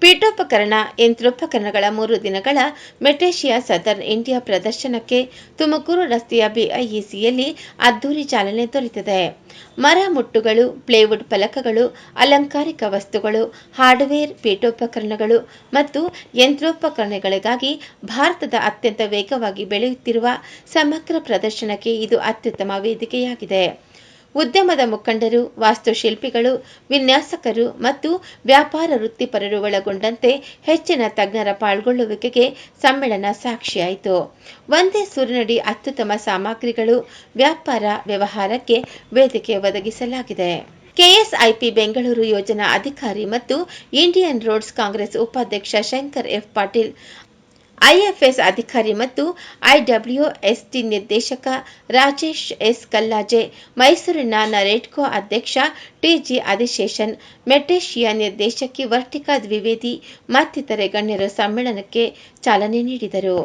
ಪೀಠೋಪಕರಣ ಯಂತ್ರೋಪಕರಣಗಳ ಮೂರು ದಿನಗಳ ಮೆಟೇಶಿಯಾ ಸದರ್ನ್ ಇಂಡಿಯಾ ಪ್ರದರ್ಶನಕ್ಕೆ ತುಮಕೂರು ರಸ್ತೆಯ ಬಿಐಇಸಿಯಲ್ಲಿ ಅದ್ದೂರಿ ಚಾಲನೆ ದೊರೆತಿದೆ. ಮರ ಮುಟ್ಟುಗಳು, ಪ್ಲೇವುಡ್ ಫಲಕಗಳು, ಅಲಂಕಾರಿಕ ವಸ್ತುಗಳು, ಹಾರ್ಡ್ವೇರ್ ಪೀಠೋಪಕರಣಗಳು ಮತ್ತು ಯಂತ್ರೋಪಕರಣಗಳಿಗಾಗಿ ಭಾರತದ ಅತ್ಯಂತ ವೇಗವಾಗಿ ಬೆಳೆಯುತ್ತಿರುವ ಸಮಗ್ರ ಪ್ರದರ್ಶನಕ್ಕೆ ಇದು ಅತ್ಯುತ್ತಮ ವೇದಿಕೆಯಾಗಿದೆ. ಉದ್ಯಮದ ಮುಖಂಡರು, ವಾಸ್ತುಶಿಲ್ಪಿಗಳು, ವಿನ್ಯಾಸಕರು ಮತ್ತು ವ್ಯಾಪಾರ ವೃತ್ತಿಪರರು ಒಳಗೊಂಡಂತೆ ಹೆಚ್ಚಿನ ತಜ್ಞರ ಪಾಲ್ಗೊಳ್ಳುವಿಕೆಗೆ ಸಮ್ಮೇಳನ ಸಾಕ್ಷಿಯಾಯಿತು. ಒಂದೇ ಸೂರಿನಡಿ ಅತ್ಯುತ್ತಮ ಸಾಮಗ್ರಿಗಳು ವ್ಯಾಪಾರ ವ್ಯವಹಾರಕ್ಕೆ ವೇದಿಕೆ ಒದಗಿಸಲಾಗಿದೆ. ಕೆಎಸ್ಐಪಿ ಬೆಂಗಳೂರು ಯೋಜನಾ ಅಧಿಕಾರಿ ಮತ್ತು ಇಂಡಿಯನ್ ರೋಡ್ಸ್ ಕಾಂಗ್ರೆಸ್ ಉಪಾಧ್ಯಕ್ಷ ಶಂಕರ್ ಎಫ್ ಪಾಟೀಲ್ ಐಎಫ್ಎಸ್ ಅಧಿಕಾರಿ ಮತ್ತು ಐಡಬ್ಲ್ಯೂಎಸ್ಟಿ ನಿರ್ದೇಶಕ ರಾಜೇಶ್ ಎಸ್ ಕಲ್ಲಾಜೆ ಮೈಸೂರಿನ ನರೇಡ್ಕೋ ಅಧ್ಯಕ್ಷ ಟಿಜಿ ಆದಿಶೇಷನ್ ಮೆಟೇಶಿಯಾ ನಿರ್ದೇಶಕಿ ವರ್ಟಿಕಾ ದ್ವಿವೇದಿ ಮತ್ತಿತರೆ ಗಣ್ಯರು ಸಮ್ಮೇಳನಕ್ಕೆ ಚಾಲನೆ ನೀಡಿದರು.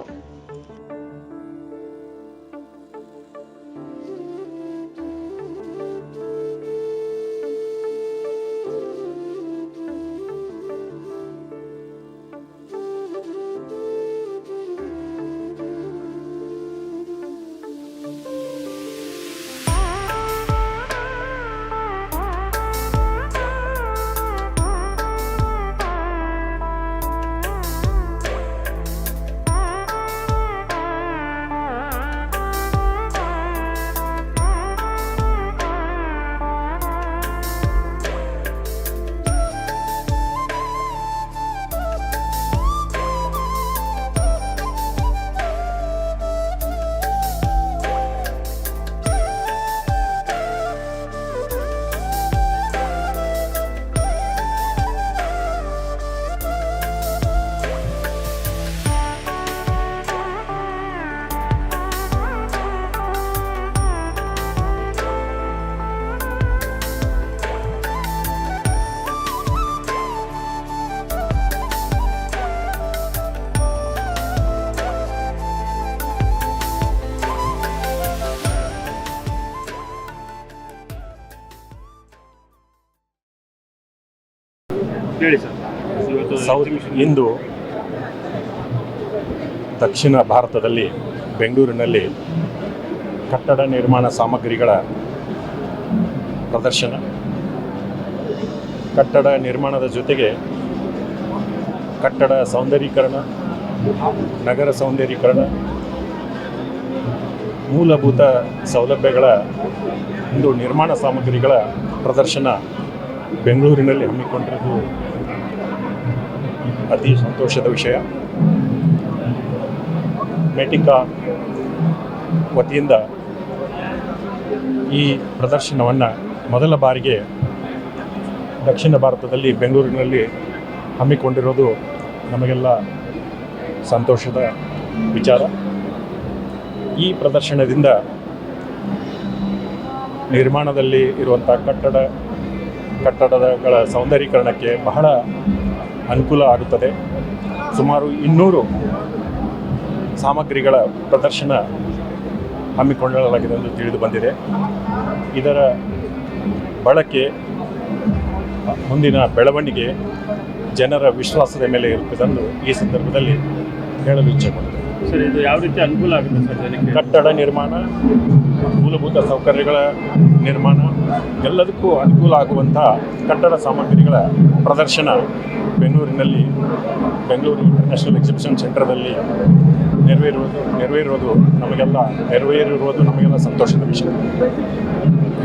ಹೇಳಿ ಸರ್. ಸೌತ್ ಇಂದು ದಕ್ಷಿಣ ಭಾರತದಲ್ಲಿ ಬೆಂಗಳೂರಿನಲ್ಲಿ ಕಟ್ಟಡ ನಿರ್ಮಾಣ ಸಾಮಗ್ರಿಗಳ ಪ್ರದರ್ಶನ. ಕಟ್ಟಡ ನಿರ್ಮಾಣದ ಜೊತೆಗೆ ಕಟ್ಟಡ ಸೌಂದರೀಕರಣ ನಗರ ಸೌಂದರ್ಯೀಕರಣ, ಮೂಲಭೂತ ಸೌಲಭ್ಯಗಳ ಒಂದು ನಿರ್ಮಾಣ ಸಾಮಗ್ರಿಗಳ ಪ್ರದರ್ಶನ ಬೆಂಗಳೂರಿನಲ್ಲಿ ಹಮ್ಮಿಕೊಂಡಿರುವುದು ಅತಿ ಸಂತೋಷದ ವಿಷಯ. ಮೆಟಿಕಾ ವತಿಯಿಂದ ಈ ಪ್ರದರ್ಶನವನ್ನು ಮೊದಲ ಬಾರಿಗೆ ದಕ್ಷಿಣ ಭಾರತದಲ್ಲಿ ಬೆಂಗಳೂರಿನಲ್ಲಿ ಹಮ್ಮಿಕೊಂಡಿರೋದು ನಮಗೆಲ್ಲ ಸಂತೋಷದ ವಿಚಾರ. ಈ ಪ್ರದರ್ಶನದಿಂದ ನಿರ್ಮಾಣದಲ್ಲಿ ಇರುವಂಥ ಕಟ್ಟಡ, ಕಟ್ಟಡಗಳ ಸೌಂದರೀಕರಣಕ್ಕೆ ಬಹಳ ಅನುಕೂಲ ಆಗುತ್ತದೆ. ಸುಮಾರು ಇನ್ನೂರು ಸಾಮಗ್ರಿಗಳ ಪ್ರದರ್ಶನ ಹಮ್ಮಿಕೊಳ್ಳಲಾಗಿದೆ ಎಂದು ತಿಳಿದು ಬಂದಿದೆ. ಇದರ ಬಳಕೆ ಮುಂದಿನ ಬೆಳವಣಿಗೆ ಜನರ ವಿಶ್ವಾಸದ ಮೇಲೆ ಇರುತ್ತದೆಂದು ಈ ಸಂದರ್ಭದಲ್ಲಿ ಹೇಳಲು ಇಚ್ಛೆಪಡುತ್ತೇನೆ ಸರ್ ಇದು ಯಾವ ರೀತಿ ಅನುಕೂಲ ಆಗುತ್ತೆ ಸರ್ ಕಟ್ಟಡ ನಿರ್ಮಾಣ ಮೂಲಭೂತ ಸೌಕರ್ಯಗಳ ನಿರ್ಮಾಣ, ಎಲ್ಲದಕ್ಕೂ ಅನುಕೂಲ ಆಗುವಂಥ ಕಟ್ಟಡ ಸಾಮಗ್ರಿಗಳ ಪ್ರದರ್ಶನ ಬೆಂಗಳೂರಿನಲ್ಲಿ, ಬೆಂಗಳೂರು ಇಂಟರ್ನ್ಯಾಷನಲ್ ಎಕ್ಸಿಬಿಷನ್ ಸೆಂಟರ್ದಲ್ಲಿ ನೆರವೇರುವುದು ನೆರವೇರುವುದು ನಮಗೆಲ್ಲ, ನೆರವೇರಿರುವುದು ನಮಗೆಲ್ಲ ಸಂತೋಷದ ವಿಷಯ.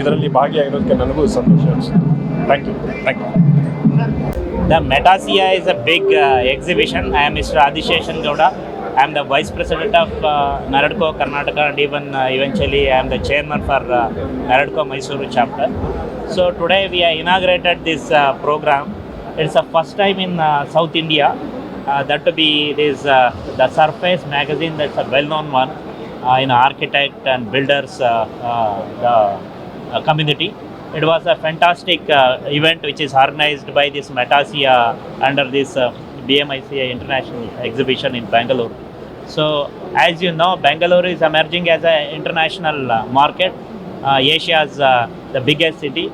ಇದರಲ್ಲಿ ಭಾಗಿಯಾಗಿರೋದಕ್ಕೆ ನನಗೂ ಸಂತೋಷ ಅನಿಸುತ್ತೆ. Thank you thank you the Metasia is a big exhibition I am am Adisheshan Gowda. I am the Vice President of uh, Karnataka and even uh, eventually I am the Chairman for uh, Naradko Mysuru chapter. So today we have inaugurated this uh, program. It's the first time in uh, South India. Uh, that to be it is uh, the Surface magazine that's a well-known one uh, in architect and builders uh, uh, the uh, community. It was a fantastic uh, event which is organized by this Metasia under this uh, BMICA International Exhibition in Bangalore. So, as you know, Bangalore is emerging as an international uh, market. Uh, Asia's uh, the biggest city.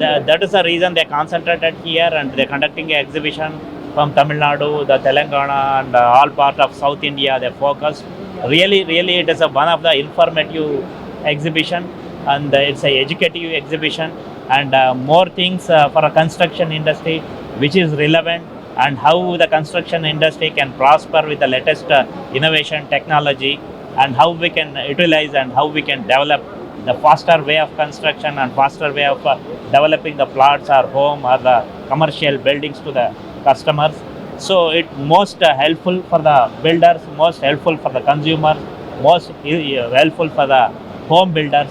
The, that is the reason they concentrated here and they're conducting an exhibition from Tamil Nadu, the Telangana, and uh, all part of South India. They focused. Really, really, it is a, one of the informative exhibition, and uh, it's an educative exhibition, and uh, more things uh, for a construction industry, which is relevant, and how the construction industry can prosper with the latest uh, innovation technology, and how we can utilize and how we can develop the faster way of construction and faster way of uh, developing the plots or home or the commercial buildings to the customers. So it most uh, helpful for the builders most helpful for the consumer most uh, helpful for the home builders.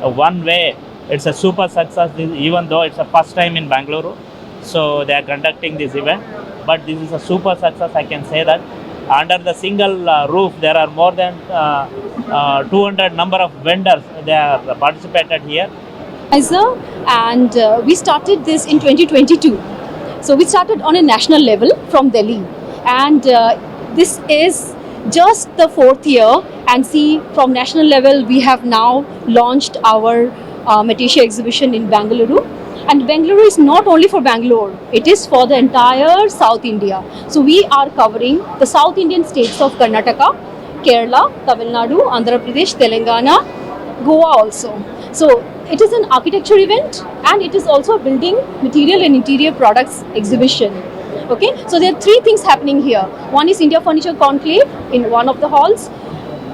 Uh, one way it's a super success even though it's a first time in bangalore. So they are conducting this event but this is a super success i can say that. Under the single uh, roof there are more than uh, uh, 200 number of vendors they are participated here. And uh, we started this in 2022 so we started on a national level from delhi. And uh, this is just the fourth year. And see from national level we have now launched our uh, exhibition in Bangalore and Bangalore is not only for Bangalore it is for the entire South India so we are covering the South Indian states of Karnataka Kerala Tamil Nadu Andhra Pradesh Telangana Goa also. So it is an architecture event and it is also a building material and interior products exhibition. Okay, so there are three things happening here. One is India Furniture Conclave in one of the halls.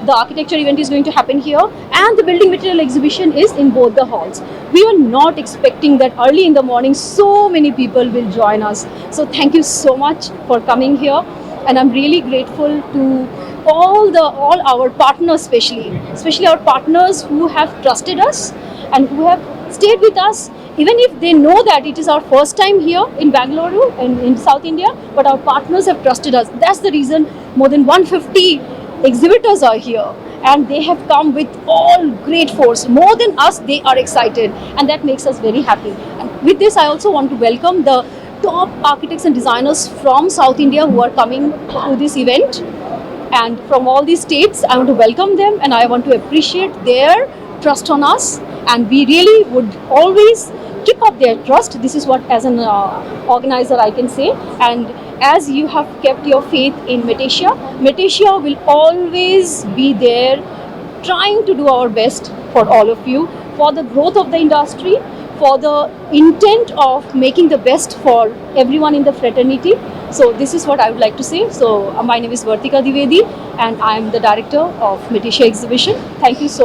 The architecture event is going to happen here, and the building material exhibition is in both the halls. We were not expecting that early in the morning so many people will join us. So thank you so much for coming here, and I'm really grateful to all the all our partners especially especially our partners who have trusted us and who have stayed with us even if they know that it is our first time here in Bangalore and in South India but our partners have trusted us that's the reason more than 150 exhibitors are here and they have come with all great force. More than us they are excited and that makes us very happy. And with this I also want to welcome the top architects and designers from South India who are coming to this event. And from all these states i want to welcome them and i want to appreciate their trust on us. And we really would always keep up their trust this is what as an uh, organizer i can say and as you have kept your faith in Metecia, Metecia will always be there trying to do our best for all of you for the growth of the industry for the intent of making the best for everyone in the fraternity so this is what I would like to say. So uh, my name is Vartika Divedi and I am the director of Metecia exhibition. Thank you so